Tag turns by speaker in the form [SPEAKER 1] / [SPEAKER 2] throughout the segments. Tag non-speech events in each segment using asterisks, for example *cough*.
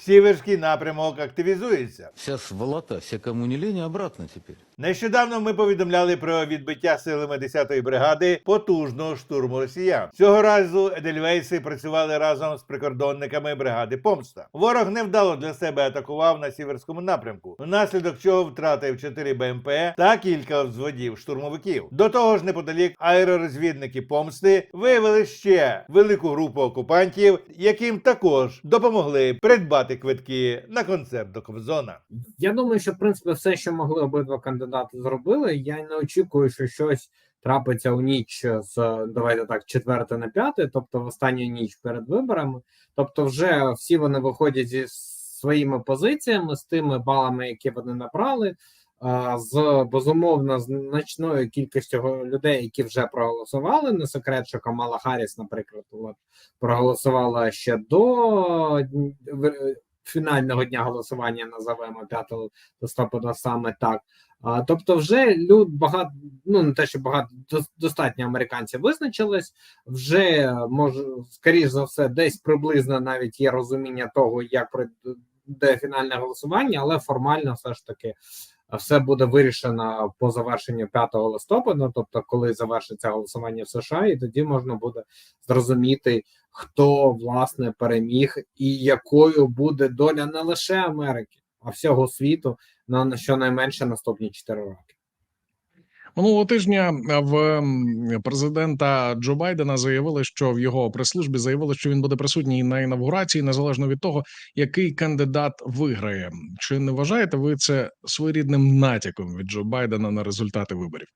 [SPEAKER 1] Сіверський напрямок активізується.
[SPEAKER 2] Вся сволота, все кому не обратно теперь.
[SPEAKER 1] Нещодавно ми повідомляли про відбиття силами 10-ї бригади потужного штурму росіян. Цього разу Едельвейси працювали разом з прикордонниками бригади Помста. Ворог невдало для себе атакував на сіверському напрямку, внаслідок чого втратив 4 БМП та кілька взводів штурмовиків. До того ж, неподалік аеророзвідники помсти виявили ще велику групу окупантів, яким також допомогли придбати квитки на концерт до Кобзона.
[SPEAKER 3] Я думаю, що в принципі все, що могли обидва кандидати, зробили. Я не очікую, що щось трапиться у ніч з давайте так, 4 на 5, тобто в останню ніч перед виборами. Тобто, вже всі вони виходять зі своїми позиціями, з тими балами, які вони набрали. З безумовно значною кількістю людей, які вже проголосували. Не секрет, що Камала Харріс, наприклад, проголосувала ще до фінального дня голосування, називаємо 5 листопада саме так. Тобто, вже люд багато, ну не те, що багато достатньо американців визначились. Вже може, скоріш за все, десь приблизно навіть є розуміння того, як пройде фінальне голосування, але формально все ж таки все буде вирішено по завершенню 5 листопада, тобто, коли завершиться голосування в США, і тоді можна буде зрозуміти, хто власне переміг і якою буде доля не лише Америки, а всього світу на на щонайменше наступні 4 роки.
[SPEAKER 4] Минулого тижня в президента Джо Байдена заявили, що в його прес-службі заявили, що він буде присутній на інавгурації, незалежно від того, який кандидат виграє. Чи не вважаєте ви це своєрідним натяком від Джо Байдена на результати виборів?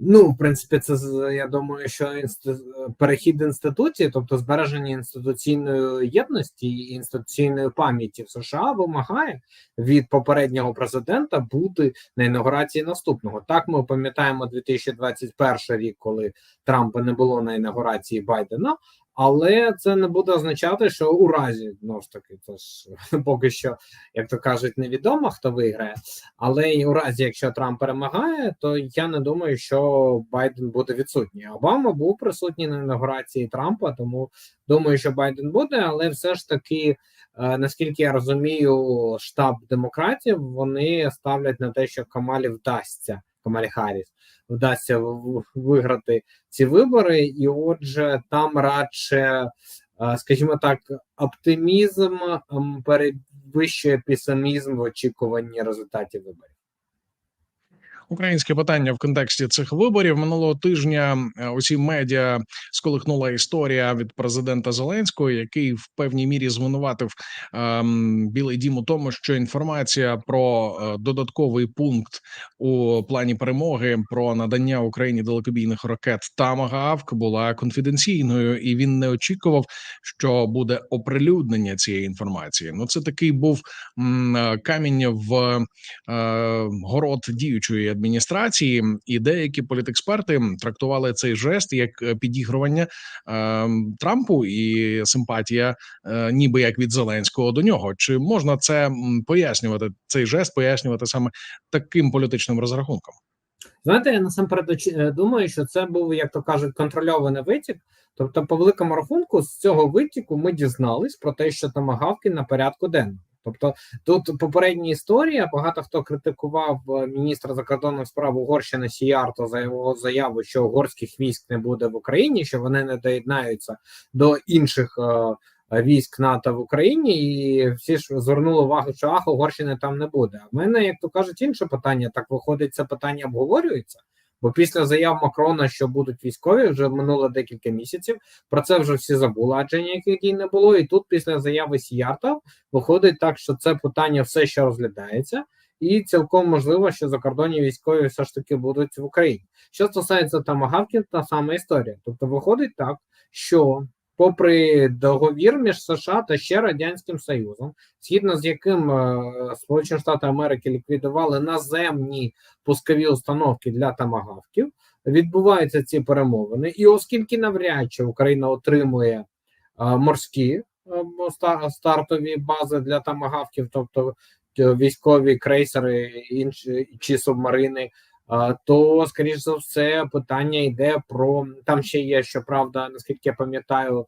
[SPEAKER 3] Ну, в принципі, це я думаю, що інст... перехід інституції, тобто збереження інституційної єдності і інституційної пам'яті в США вимагає від попереднього президента бути на інаугурації наступного. Так ми пам'ятаємо 2021 рік, коли Трампа не було на інаугурації Байдена. Але це не буде означати, що у разі знову ж таки, це ж *laughs* поки що, як то кажуть, невідомо хто виграє. Але і у разі, якщо Трамп перемагає, то я не думаю, що Байден буде відсутній. Обама був присутній на інаугурації Трампа, тому думаю, що Байден буде, але все ж таки, е, наскільки я розумію, штаб демократів вони ставлять на те, що Камалі вдасться Камалі Харріс вдасться виграти ці вибори, і отже, там радше, е, скажімо так, оптимізм перевищує песимізм в очікуванні результатів виборів.
[SPEAKER 4] Українське питання в контексті цих виборів минулого тижня е, усі медіа сколихнула історія від президента Зеленського, який в певній мірі звинуватив ем, Білий Дім у тому, що інформація про е, додатковий пункт у плані перемоги про надання Україні далекобійних ракет Тамагавк була конфіденційною, і він не очікував, що буде оприлюднення цієї інформації. Ну це такий був м, е, камінь в е, город діючої адміністрації, і деякі політексперти трактували цей жест як е, підігрування е, Трампу і симпатія, е, ніби як від Зеленського до нього. Чи можна це пояснювати? Цей жест пояснювати саме таким політичним розрахунком?
[SPEAKER 3] Знаєте, я насамперед е, думаю, що це був, як то кажуть, контрольований витік. Тобто, по великому рахунку, з цього витіку ми дізнались про те, що томагавки на порядку денному. Тобто, тут попередня історія. Багато хто критикував е, міністра закордонних справ Угорщини Сіярто за його заяву, що угорських військ не буде в Україні, що вони не доєднаються до інших е, військ НАТО в Україні, і всі ж звернули увагу, що ах, Угорщини там не буде. А в мене, як то кажуть, інше питання. Так виходить, це питання обговорюється. Бо після заяв Макрона, що будуть військові, вже минуло декілька місяців. Про це вже всі забули, адже ніяких дій не було. І тут, після заяви Сіярта, виходить так, що це питання все ще розглядається, і цілком можливо, що закордонні військові все ж таки будуть в Україні. Що стосується тамагавків, та сама історія. Тобто, виходить так, що попри договір між США та ще радянським Союзом, згідно з яким е, Сполучені Штати Америки ліквідували наземні пускові установки для тамагавків, відбуваються ці перемовини, і оскільки навряд чи Україна отримує е, морські е, стартові бази для тамагавків, тобто військові крейсери інші чи субмарини. То скоріш за все питання йде про там ще є, щоправда, наскільки я пам'ятаю,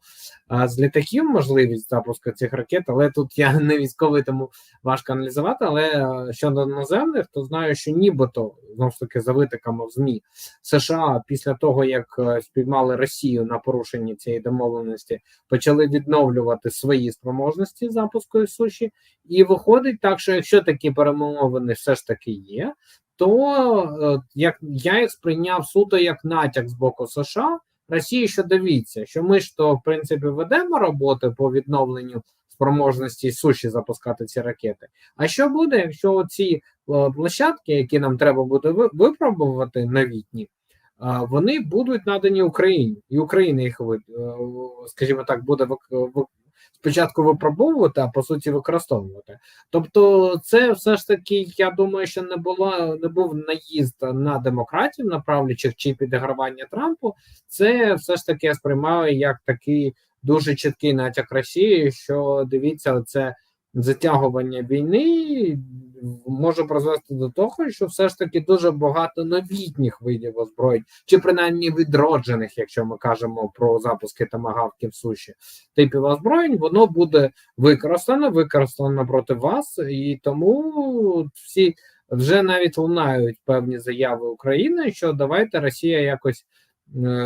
[SPEAKER 3] з літаків можливість запуску цих ракет, але тут я *laughs* не військовий, тому важко аналізувати. Але щодо наземних, то знаю, що нібито знову ж таки за витиками в змі США після того як е, спіймали Росію на порушенні цієї домовленості, почали відновлювати свої спроможності запуску суші, і виходить так, що якщо такі перемовини все ж таки є, то е, як я їх сприйняв суто як натяк з боку США. Росії, що дивіться, що ми ж то в принципі ведемо роботи по відновленню спроможності суші запускати ці ракети. А що буде, якщо ці е, площадки, які нам треба буде випробувати новітні, вони будуть надані Україні, і Україна їх е, скажімо так, буде спочатку випробовувати, а по суті використовувати. Тобто, це все ж таки, я думаю, що не була не був наїзд на демократів, на правлячих чи підігравання Трампу. Це все ж таки я сприймаю як такий дуже чіткий натяк Росії, що дивіться, це затягування війни може призвести до того, що все ж таки дуже багато новітніх видів озброєнь, чи принаймні відроджених, якщо ми кажемо про запуски тамагавків суші, типів озброєнь, воно буде використано, використано проти вас, і тому всі вже навіть лунають певні заяви України, що давайте Росія якось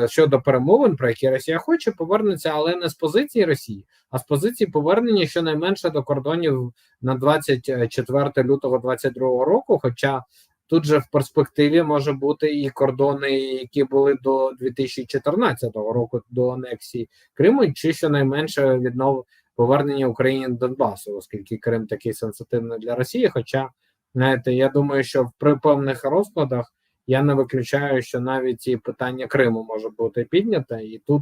[SPEAKER 3] щодо перемовин, про які Росія хоче, повернеться, але не з позиції Росії, а з позиції повернення щонайменше до кордонів на 24 лютого 2022 року. Хоча тут же в перспективі може бути і кордони, які були до 2014 року до анексії Криму, чи щонайменше віднов повернення Україні до Донбасу, оскільки Крим такий сенситивний для Росії. Хоча, знаєте, я думаю, що при певних розкладах я не виключаю, що навіть і питання Криму може бути піднято. І тут,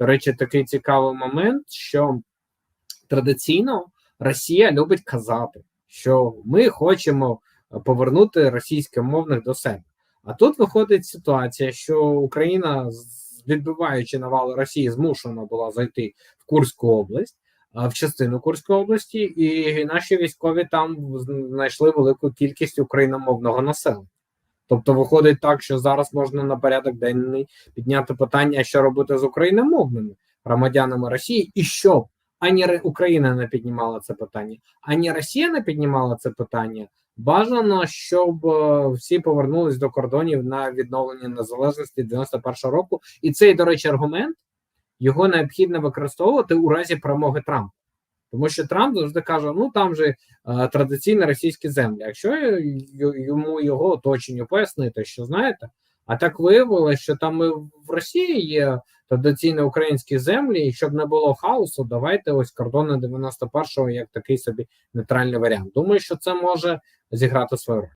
[SPEAKER 3] до речі, такий цікавий момент, що традиційно Росія любить казати, що ми хочемо повернути російськомовних до себе. А тут виходить ситуація, що Україна, відбиваючи навали Росії, змушена була зайти в Курську область, в частину Курської області, і наші військові там знайшли велику кількість україномовного населення. Тобто, виходить так, що зараз можна на порядок денний підняти питання, що робити з україномовними громадянами Росії, і щоб ані Україна не піднімала це питання, ані Росія не піднімала це питання. Бажано, щоб е, всі повернулись до кордонів на відновлення незалежності 91-го року. І цей, до речі, аргумент його необхідно використовувати у разі перемоги Трампа. Тому що Трамп завжди каже: ну там же е, традиційні російські землі. Якщо йому його оточенню пояснити, що знаєте, а так виявилося, що там і в Росії є традиційні українські землі, і щоб не було хаосу, давайте ось кордони 91-го як такий собі нейтральний варіант. Думаю, що це може зіграти свою роль.